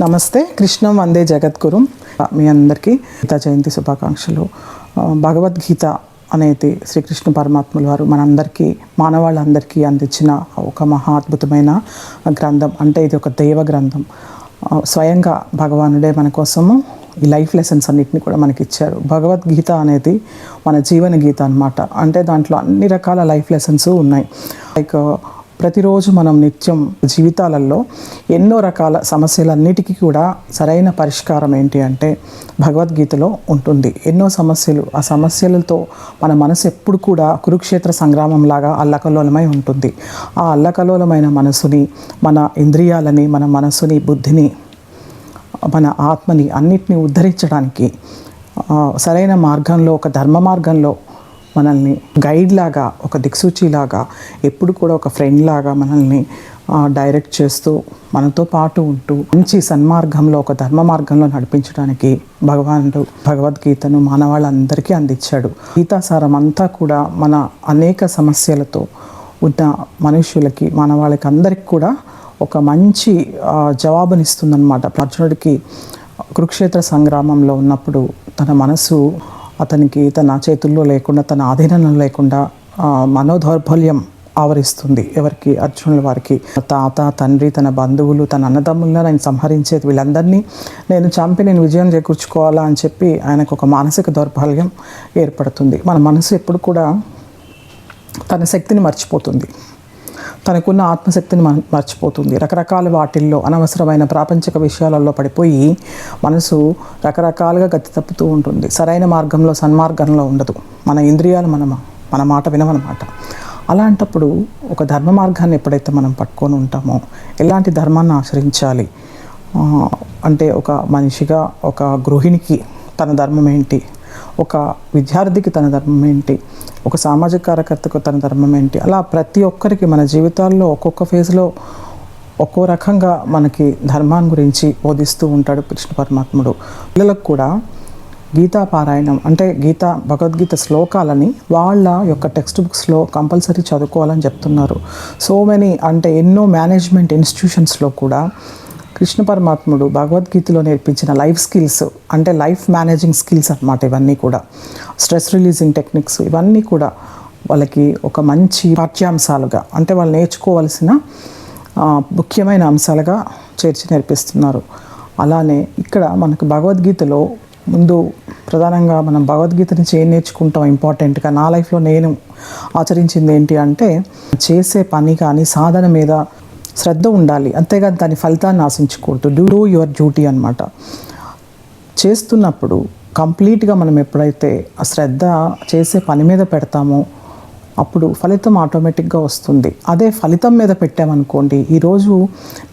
నమస్తే కృష్ణం వందే జగద్గురు. మీ అందరికీ గీతా జయంతి శుభాకాంక్షలు. భగవద్గీత అనేది శ్రీకృష్ణ పరమాత్ముల వారు మనందరికీ మానవాళ్ళందరికీ అందించిన ఒక మహా అద్భుతమైన గ్రంథం. అంటే ఇది ఒక దైవ గ్రంథం. స్వయంగా భగవానుడే మన కోసము ఈ లైఫ్ లెసన్స్ అన్నిటిని కూడా మనకి ఇచ్చారు భగవద్గీత అనేది మన జీవన గీత అన్నమాట. అంటే దాంట్లో అన్ని రకాల లైఫ్ లెసన్స్ ఉన్నాయి. లైక్ ప్రతిరోజు మనం నిత్యం జీవితాలలో ఎన్నో రకాల సమస్యలన్నిటికీ కూడా సరైన పరిష్కారం ఏంటి అంటే భగవద్గీతలో ఉంటుంది. ఎన్నో సమస్యలు ఆ సమస్యలతో మన మనసు ఎప్పుడు కూడా కురుక్షేత్ర సంగ్రామంలాగా అల్లకలోలమై ఉంటుంది. ఆ అల్లకలోలమైన మనసుని మన ఇంద్రియాలని మన మనసుని బుద్ధిని మన ఆత్మని అన్నిటిని ఉద్ధరించడానికి సరైన మార్గంలో ఒక ధర్మ మార్గంలో మనల్ని గైడ్ లాగా ఒక దిక్సూచిలాగా ఎప్పుడు కూడా ఒక ఫ్రెండ్ లాగా మనల్ని డైరెక్ట్ చేస్తూ మనతో పాటు ఉంటూ మంచి సన్మార్గంలో ఒక ధర్మ మార్గంలో నడిపించడానికి భగవానుడు భగవద్గీతను మానవాళ్ళందరికీ అందించాడు. గీతాసారం అంతా కూడా మన అనేక సమస్యలతో ఉన్న మనుషులకి మానవాళికి అందరికి కూడా ఒక మంచి జవాబునిస్తుందన్నమాట. అర్జునుడికి కురుక్షేత్ర సంగ్రామంలో ఉన్నప్పుడు తన మనసు అతనికి తన చేతుల్లో లేకుండా తన ఆధీనంలో లేకుండా మనోదౌర్బల్యం ఆవరిస్తుంది ఎవరికి? అర్జునుల వారికి. తాత తండ్రి తన బంధువులు తన అన్నదమ్ములను నేను సంహరించేది వీళ్ళందరినీ నేను చంపి నేను విజయం చేకూర్చుకోవాలా అని చెప్పి ఆయనకు ఒక మానసిక దౌర్బల్యం ఏర్పడుతుంది. మన మనసు ఎప్పుడు కూడా తన శక్తిని మర్చిపోతుంది. తనకున్న ఆత్మశక్తిని మర్చిపోతుంది. రకరకాల వాటిల్లో అనవసరమైన ప్రాపంచిక విషయాలలో పడిపోయి మనసు రకరకాలుగా గతి తప్పుతూ ఉంటుంది. సరైన మార్గంలో సన్మార్గంలో ఉండదు. మన ఇంద్రియాలు మన మన మాట వినవన్నమాట. అలాంటప్పుడు ఒక ధర్మ మార్గాన్ని ఎప్పుడైతే మనం పట్టుకొని ఉంటామో ఎలాంటి ధర్మాన్ని ఆచరించాలి? అంటే ఒక మనిషిగా ఒక గృహిణికి తన ధర్మం ఏంటి? ఒక విద్యార్థికి తన ధర్మం ఏంటి? ఒక సామాజిక కార్యకర్తకు తన ధర్మం ఏంటి? అలా ప్రతి ఒక్కరికి మన జీవితాల్లో ఒక్కొక్క ఫేజ్లో ఒక్కో రకంగా మనకి ధర్మాన్ని గురించి బోధిస్తూ ఉంటాడు కృష్ణ పరమాత్ముడు. పిల్లలకు కూడా గీతా పారాయణం అంటే గీత భగవద్గీత శ్లోకాలని వాళ్ళ యొక్క టెక్స్ట్ బుక్స్లో కంపల్సరీ చదువుకోవాలని చెప్తున్నారు. సో మెనీ అంటే ఎన్నో మేనేజ్మెంట్ ఇన్స్టిట్యూషన్స్లో కూడా కృష్ణ పరమాత్ముడు భగవద్గీతలో నేర్పించిన లైఫ్ స్కిల్స్ అంటే లైఫ్ మేనేజింగ్ స్కిల్స్ అనమాట ఇవన్నీ కూడా. స్ట్రెస్ రిలీజింగ్ టెక్నిక్స్ ఇవన్నీ కూడా వాళ్ళకి ఒక మంచి పాఠ్యాంశాలుగా అంటే వాళ్ళు నేర్చుకోవాల్సిన ముఖ్యమైన అంశాలుగా చేర్చి నేర్పిస్తున్నారు. అలానే ఇక్కడ మనకు భగవద్గీతలో ముందు ప్రధానంగా మనం భగవద్గీత నుంచి ఏం నేర్చుకుంటాం ఇంపార్టెంట్గా నా లైఫ్లో నేను ఆచరించింది ఏంటి అంటే చేసే పని కానీ సాధన మీద శ్రద్ధ ఉండాలి. అంతేగాని దాని ఫలితాన్ని ఆశించకూడదు. డూ డూ యువర్ డ్యూటీ అనమాట చేస్తున్నప్పుడు కంప్లీట్గా మనం ఎప్పుడైతే ఆ శ్రద్ధ చేసే పని మీద పెడతామో అప్పుడు ఫలితం ఆటోమేటిక్గా వస్తుంది. అదే ఫలితం మీద పెట్టామనుకోండి ఈరోజు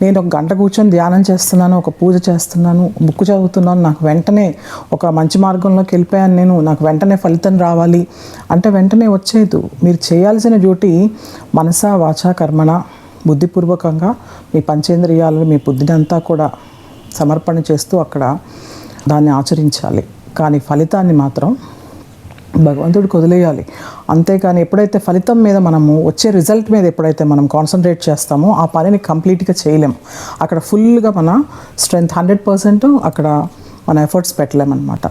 నేను ఒక గంట కూర్చొని ధ్యానం చేస్తున్నాను ఒక పూజ చేస్తున్నాను బుక్ చదువుతున్నాను నాకు వెంటనే ఒక మంచి మార్గంలోకి వెళ్ళిపోయాను నేను నాకు వెంటనే ఫలితం రావాలి. అంటే వెంటనే వచ్చేది మీరు చేయాల్సిన డ్యూటీ మనసా వాచా కర్మణ బుద్ధిపూర్వకంగా మీ పంచేంద్రియాలను మీ బుద్ధినంతా కూడా సమర్పణ చేస్తూ అక్కడ దాన్ని ఆచరించాలి. కానీ ఫలితాన్ని మాత్రం భగవంతుడికి వదిలేయాలి. అంతేకాని ఎప్పుడైతే ఫలితం మీద మనము వచ్చే రిజల్ట్ మీద ఎప్పుడైతే మనం కాన్సన్ట్రేట్ చేస్తామో ఆ పనిని కంప్లీట్గా చేయలేం. అక్కడ ఫుల్గా మన స్ట్రెంగ్త్ హండ్రెడ్ పర్సెంట్ అక్కడ మన ఎఫర్ట్స్ పెట్టలేమన్నమాట.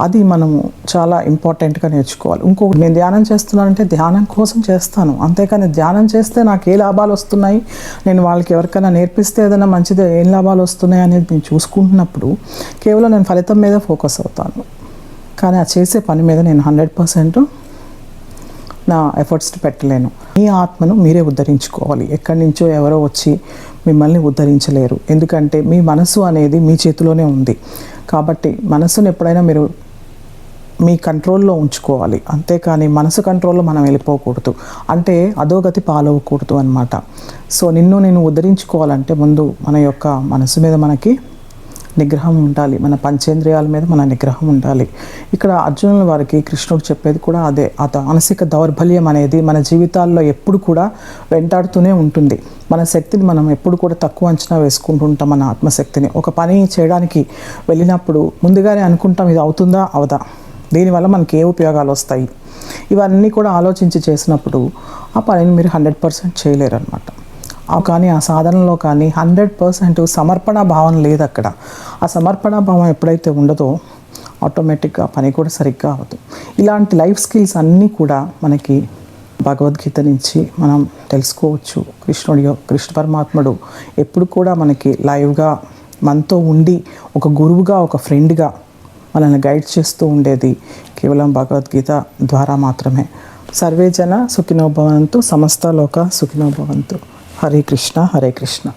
అది మనము చాలా ఇంపార్టెంట్గా నేర్చుకోవాలి. ఇంకొకటి నేను ధ్యానం చేస్తున్నానంటే ధ్యానం కోసం చేస్తాను. అంతేకాని ధ్యానం చేస్తే నాకు ఏ లాభాలు వస్తున్నాయి? నేను వాళ్ళకి ఎవరికైనా నేర్పిస్తే ఏదైనా మంచిది ఏం లాభాలు వస్తున్నాయి అనేది నేను చూసుకుంటున్నప్పుడు కేవలం నేను ఫలితం మీద ఫోకస్ అవుతాను. కానీ ఆ చేసే పని మీద నేను హండ్రెడ్ పర్సెంట్ నా ఎఫర్ట్స్ పెట్టలేను. మీ ఆత్మను మీరే ఉద్ధరించుకోవాలి. ఎక్కడి నుంచో ఎవరో వచ్చి మిమ్మల్ని ఉద్ధరించలేరు. ఎందుకంటే మీ మనసు అనేది మీ చేతిలోనే ఉంది. కాబట్టి మనసును ఎప్పుడైనా మీరు మీ కంట్రోల్లో ఉంచుకోవాలి. అంతేకాని మనసు కంట్రోల్లో మనం వెళ్ళిపోకూడదు. అంటే అధోగతి పాలవకూడదు అనమాట సో నిన్ను నేను ఉద్ధరించుకోవాలంటే ముందు మన యొక్క మనసు మీద మనకి నిగ్రహం ఉండాలి. మన పంచేంద్రియాల మీద మన నిగ్రహం ఉండాలి. ఇక్కడ అర్జునుల వారికి కృష్ణుడు చెప్పేది కూడా అదే. ఆ మానసిక దౌర్బల్యం అనేది మన జీవితాల్లో ఎప్పుడు కూడా వెంటాడుతూనే ఉంటుంది. మన శక్తిని మనం ఎప్పుడు కూడా తక్కువ అంచనా వేసుకుంటూ ఉంటాం మన ఆత్మశక్తిని. ఒక పని చేయడానికి వెళ్ళినప్పుడు ముందుగానే అనుకుంటాం ఇది అవుతుందా? అవదా? దీనివల్ల మనకి ఏ ఉపయోగాలు వస్తాయి? ఇవన్నీ కూడా ఆలోచించి చేసినప్పుడు ఆ పనిని మీరు హండ్రెడ్ పర్సెంట్ చేయలేరు అనమాట కానీ ఆ సాధనలో కానీ హండ్రెడ్ పర్సెంట్ సమర్పణ భావం లేదు అక్కడ. ఆ సమర్పణ భావం ఎప్పుడైతే ఉండదో ఆటోమేటిక్గా పని కూడా సరిగ్గా అవ్వదు. ఇలాంటి లైఫ్ స్కిల్స్ అన్నీ కూడా మనకి భగవద్గీత నుంచి మనం తెలుసుకోవచ్చు. కృష్ణుడి కృష్ణ పరమాత్ముడు ఎప్పుడు కూడా మనకి లైవ్గా మనతో ఉండి ఒక గురువుగా ఒక ఫ్రెండ్గా వాళ్ళని గైడ్ చేస్తూ ఉండేది కేవలం భగవద్గీత ద్వారా మాత్రమే. సర్వే జన సుఖినోభవంతు సమస్త లోక సుఖినోభవంతు హరే కృష్ణ హరే కృష్ణ.